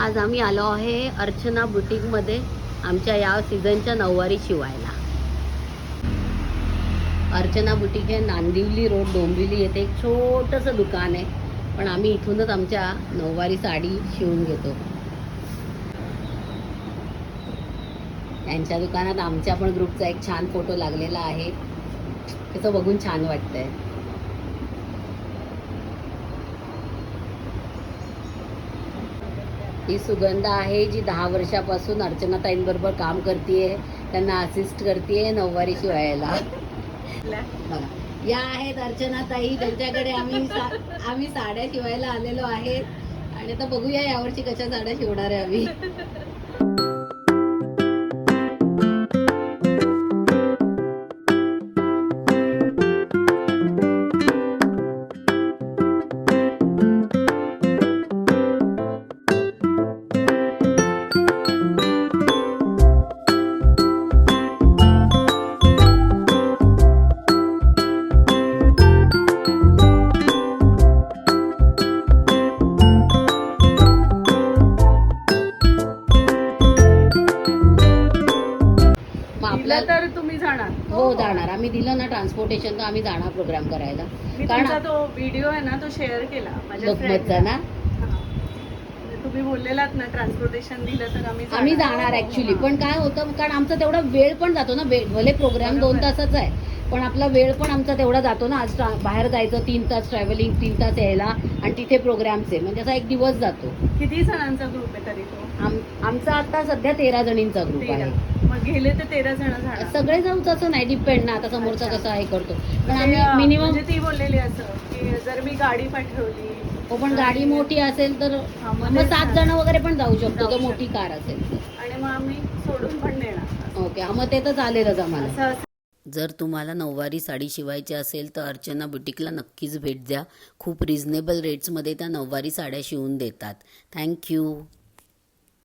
आज आम्ही आलो आहे अर्चना बुटीकमध्ये आमच्या या सीझनच्या नऊवारी शिवायला. अर्चना बुटीक हे नांदिवली रोड डोंबिवली येथे एक छोटंसं दुकान आहे. पण आम्ही इथूनच आमच्या नऊवारी साडी शिवून घेतो. त्यांच्या दुकानात आमच्या पण ग्रुपचा एक छान फोटो लागलेला आहे. त्याचं बघून छान वाटतंय. ही सुगंध आहे जी दहा वर्षापासून अर्चनाताईंबरोबर काम करते त्यांना असिस्ट करते नऊवारी शिवायला बघा. या आहेत अर्चनाताई. त्यांच्याकडे आम्ही सा- आम्ही साड्या शिवायला आलेलो आहेत. आणि आता बघूया यावर्षी कशा साड्या शिवणार आहे आम्ही. दिलं तर तुम्ही जाणार. हो जाणार. आम्ही दिलं ना ट्रान्सपोर्टेशन तर आम्ही जाणार प्रोग्राम करायला. मी कारण तो व्हिडिओ आहे ना तो शेअर केला माझ्या लोकमतचा friend ना? हा. तुम्ही बोललेलात ना ट्रान्सपोर्टेशन दिलं तर आम्ही आम्ही जाणार ऍक्च्युली पण काय होतं कारण आमचा तेवढा वेळ पण जातो ना भले प्रोग्राम दोन बरोबर. तासाचा आहे पण आपला वेळ पण आमचा तेवढा जातो ना. आज ट्रा- बाहेर जायचं तीन तास ट्रॅव्हलिंग तीन तास यायला आणि तिथे प्रोग्रामचे म्हणजे असा एक दिवस जातो. किती जणांचा ग्रुप आहे तरी तो? आम आमचा आता सध्या तेरा जणींचा ग्रुप तेरा. आहे. मग गेले तर तेरा जण सगळे जाऊच असं नाही डिपेंड ना आता समोरचा अच्छा. कसा हे करतो पण म्हणजे, आम्ही मिनिमम म्हणजे ती बोललेली असं की जर मी गाडी पाठवली हो पण गाडी मोठी असेल तर हा, मग मग तेच सात ना. जण वगैरे पण जाऊ शकतो जाऊ जर शकतो. मोठी कार असेल तर. आणि मग आम्ही सोडून पण देणार ओके हा, मग ते तर चालेलच आम्हाला असं असं जर तुम्हाला नऊवारी साडी शिवायची असेल तर अर्चना बुटीकला नक्कीच भेट द्या खूप रिझनेबल रेट्समध्ये त्या नऊवारी साड्या शिवून देतात थँक्यू